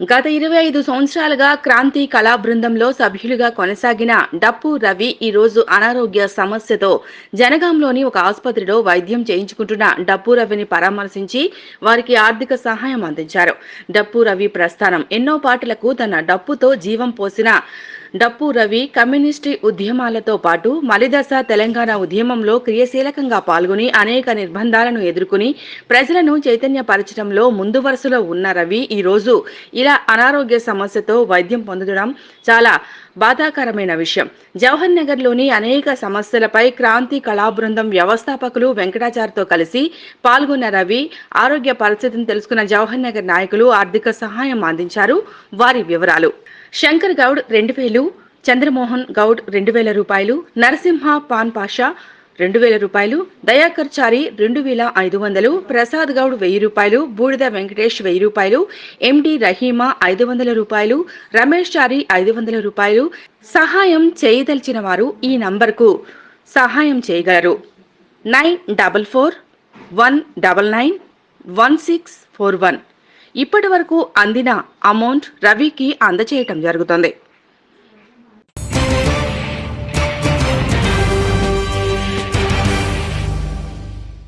గత ఇరవై ఐదు సంవత్సరాలుగా క్రాంతి కళా బృందంలో సభ్యులుగా కొనసాగిన డప్పు రవి ఈ రోజు అనారోగ్య సమస్యతో జనగాంలోని ఒక ఆసుపత్రిలో వైద్యం చేయించుకుంటున్న డప్పు రవిని పరామర్శించి వారికి ఆర్థిక సహాయం అందించారు. డప్పు రవి ప్రస్థానం ఎన్నో పాటలకు తన డప్పుతో జీవం పోసిన డప్పు రవి కమ్యూనిస్టు ఉద్యమాలతో పాటు మలిదశ తెలంగాణ ఉద్యమంలో క్రియాశీలకంగా పాల్గొని అనేక నిర్బంధాలను ఎదుర్కొని ప్రజలను చైతన్యపరచడంలో ముందు వరుసలో ఉన్న రవి ఈ రోజు ఇలా అనారోగ్య సమస్యతో వైద్యం పొందడం చాలా బాధాకరమైన విషయం. జవహర్ నగర్లోని అనేక సమస్యలపై క్రాంతి కళా బృందం వ్యవస్థాపకులు వెంకటాచార్యతో కలిసి పాల్గొన్న రవి ఆరోగ్య పరిస్థితిని తెలుసుకున్న జవహర్ నగర్ నాయకులు ఆర్థిక సహాయం అందించారు. వారి వివరాలు శంకర్ గౌడ్ రెండు వేలు చంద్రమోహన్ గౌడ్ రెండు వేల రూపాయలు నరసింహ పాన్ పాషా రెండు వేల రూపాయలు దయాకర్ చారి రెండు వేల ఐదు వందలు ప్రసాద్ గౌడ్ వెయ్యి రూపాయలు బూడిద వెంకటేష్ వెయ్యి రూపాయలు ఎండి రహీమా ఐదు వందల రూపాయలు రమేష్ చారి ఐదు వందల రూపాయలు. సహాయం చేయదలిచిన వారు ఈ నంబర్కు సహాయం చేయగలరు. Nine double four one double nine one six four one. ఇప్పటి వరకు అందిన అమౌంట్ రవికి అందచేయటం జరుగుతోంది.